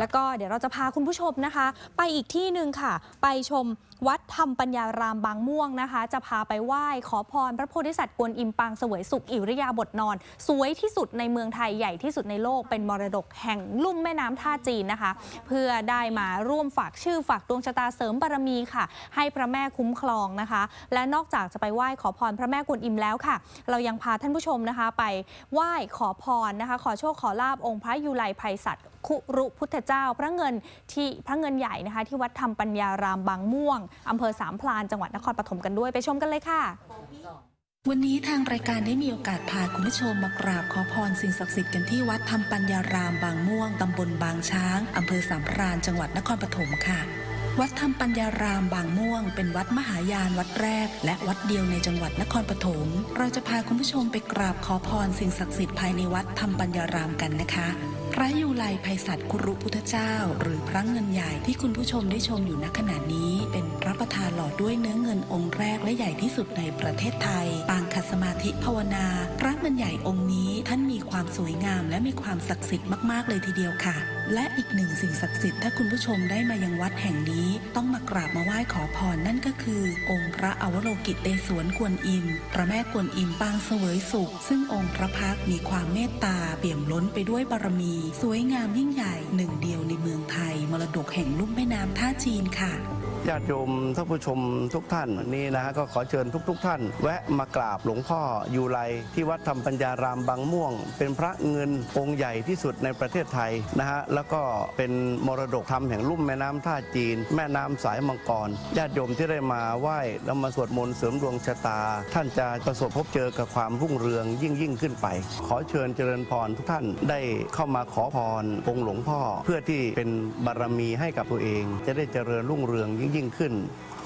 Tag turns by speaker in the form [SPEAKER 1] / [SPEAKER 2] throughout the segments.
[SPEAKER 1] แล้วก็เดี๋ยวเราจะพาคุณผู้ชมนะคะ ไปอีกที่หนึ่งค่ะ ไปชม วัดธรรมปัญญารามบางม่วงนะคะ จะพาไปไหว้ขอพรพระโพธิสัตว์กวนอิมปางเสวยสุขอิริยาบถนอน สวยที่สุดในเมืองไทยใหญ่ที่สุดในโลกเป็นมรดกแห่งลุ่มแม่น้ำท่าจีนนะคะ เพื่อได้มาร่วมฝากชื่อฝากดวงชะตาเสริมบารมีค่ะ ให้พระแม่คุ้มครองนะคะ และนอกจากจะไปไหว้ขอพรพระแม่กวนอิมแล้วค่ะ เรายังพาท่านผู้ชมนะคะ ไปไหว้ขอพรนะคะ ขอโชคขอลาบองค์พระยุไลไพศาลคุรุพุทธเจ้า พระเงินที่พระเงินใหญ่นะคะ ที่วัดธรรมปัญญารามบางม่วงอำเภอสามพลานจังหวัดนครปฐมกันด้วยไปชมกันเลยค่ะ
[SPEAKER 2] วันนี้ทางรายการได้มีโอกาสพาคุณผู้ชมมากราบขอพรสิ่งศักดิ์สิทธิ์กันที่วัดธรรมปัญญารามบางม่วง ตำบลบางช้างอำเภอสามพรานจังหวัดนครปฐมค่ะ วัดธรรมปัญญารามบางม่วง เป็นวัดมหายานวัดแรก และวัดเดียวในจังหวัดนครปฐมเราจะพาคุณผู้ชมไปกราบขอพรสิ่งศักดิ์สิทธิ์ภายในวัดธรรมปัญญารามกันนะคะพระยูไลไพศาลคุรุพุทธเจ้า หรือพระเงินใหญ่ที่คุณผู้ชมได้ชมอยู่ณขณะนี้เป็น และใหญ่ที่สุดในประเทศไทย ปางคัสมาธิภาวนา พระมันใหญ่องค์นี้ท่านมีความสวยงามและมีความศักดิ์สิทธิ์มาก ๆ เลยทีเดียวค่ะ และอีกหนึ่งสิ่งศักดิ์สิทธิ์ถ้าคุณผู้ชมได้มายังวัดแห่งนี้ ต้องมากราบมาไหว้ขอพรนั่นก็คือ องค์พระอวโลกิตเตศวรกวนอิม พระแม่กวนอิมปางเสวยสุข ซึ่งองค์พระพักมีความเมตตาเปี่ยมล้นไปด้วยบารมี สวยงามยิ่งใหญ่หนึ่งเดียวในเมืองไทย มรดกแห่งลุ่มแม่น้ำท่าจีนค่ะ
[SPEAKER 3] ญาติโยมท่านผู้ชมทุกท่านนี่นะฮะก็ขอเชิญทุกๆท่าน แวะมากราบหลวงพ่อยูไลที่วัดธรรมปัญญารามบางม่วง เป็นพระเงินองค์ใหญ่ที่สุดในประเทศไทยนะฮะแล้วก็เป็นมรดกธรรมแห่งลุ่มแม่น้ำท่าจีน แม่น้ำสายมังกรญาติโยมที่ได้มาไหว้แล้วมาสวดมนต์เสริมดวงชะตา ท่านจะประสบพบเจอกับความรุ่งเรืองยิ่งยิ่งขึ้นไป ขอเชิญเจริญพรทุกท่านได้เข้ามาขอพรองค์หลวงพ่อ เพื่อที่เป็นบารมีให้กับตัวเอง จะได้เจริญรุ่งเรืองยิ่งยิ่งขึ้น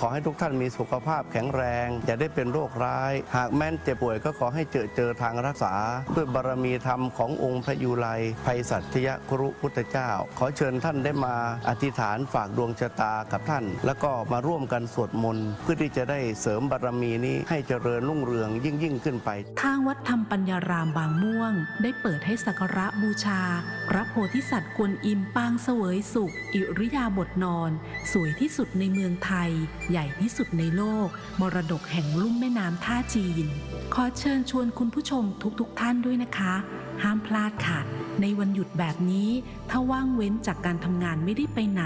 [SPEAKER 3] ขอให้ทุกท่านมีสุขภาพแข็งแรง อย่าได้เป็นโรคร้าย หากแม้นเจ็บป่วยก็ขอให้เจอเจอทางรักษา ด้วยบารมีธรรมขององค์พระยุไลภัยสัตยครุพุทธเจ้าขอเชิญท่านได้มาอธิษฐานฝากดวงชะตากับท่าน แล้วก็มาร่วมกันสวดมนต์เพื่อที่จะได้เสริมบารมีนี้ให้เจริญรุ่งเรืองยิ่งยิ่งขึ้นไป
[SPEAKER 2] ทางวัดธรรมปัญญารามบางม่วง ได้เปิดให้สักการะบูชา พระโพธิสัตว์กวนอิมปางเสวยสุข อิริยาบถนอน สวยที่สุดในเมืองไทย ใหญ่ที่สุดในโลก มรดกแห่งลุ่มแม่น้ำท่าจีน ขอเชิญชวนคุณผู้ชมทุกๆทท่านด้วยนะคะ ห้ามพลาดค่ะ ในวันหยุดแบบนี้ ถ้าว่างเว้นจากการทำงานไม่ได้ไปไหน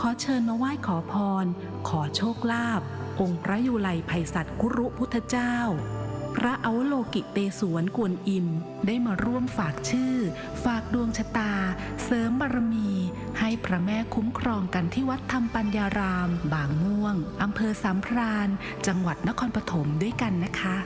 [SPEAKER 2] ขอเชิญมาไหว้ขอพร ขอโชคลาภองค์พระยุไลไพศาลกุรุพุทธเจ้า พระอวโลกิเตศวรกวนอิม ได้มาร่วมฝากชื่อ ฝากดวงชะตา เสริมบารมี ให้พระแม่คุ้มครองกันที่วัดธรรมปัญญาราม บางม่วงอำเภอสามพราน จังหวัดนครปฐมด้วยกันนะคะ